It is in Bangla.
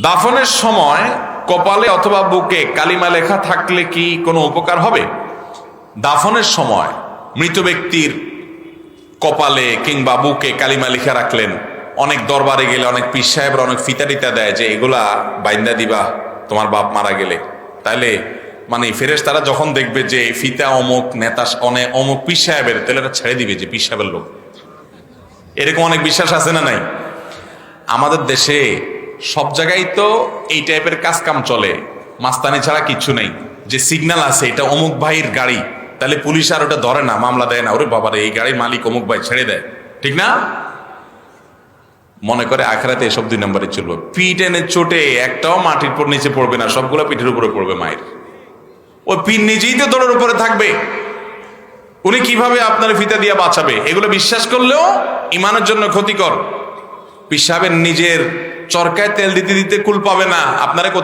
দাফনের সময় কপালে অথবা বুকে কালিমা লেখা থাকলে কি কোনো উপকার হবে? দাফনের সময় মৃত ব্যক্তির কপালে কিংবা বুকে কালিমা লিখে রাখলেন, অনেক দরবারে গেলে, অনেক পীর সাহেবরা অনেক ফিতা টিতা দেয় যে এগুলা বাইন্দা দিবা, তোমার বাপ মারা গেলে। তাইলে মানে ফেরেস তারা যখন দেখবে যে ফিতা অমুক, নেতা অনেক অমুক পীর সাহেবের তাহলে এটা ছেড়ে দিবে যে পীর সাহেবের লোক। এরকম অনেক বিশ্বাস আছে না নাই? আমাদের দেশে সব জায়গায় তো এই টাইপের কাজ কাম চলে। মাস্তানি ছাড়া কিছু নেই। যে সিগন্যাল আছে এটা অমুক ভাইয়ের গাড়ি। তাহলে পুলিশ আর ওটা ধরে না, মামলা দেয় না। ওরে বাবারে, এই গাড়ির মালিক অমুক ভাই ছেড়ে দেয়। ঠিক না? মনে করে আখড়াতে এসব দুই নম্বরে চলবে। পিঠ এনে চোটে একটাও মাটির পর নিচে পড়বে না, সবগুলো পিঠের উপরে পড়বে মায়ের। ওই পিঠ নিজেই তো দোড়ের উপরে থাকবে। উনি কীভাবে আপনার ফিতা দিয়ে বাঁচাবে? এগুলো বিশ্বাস করলেও ইমানের জন্য ক্ষতিকর। পিসাবের নিজের চরকায় তেল দিতে দিতে কুল পাবে না। আপনারা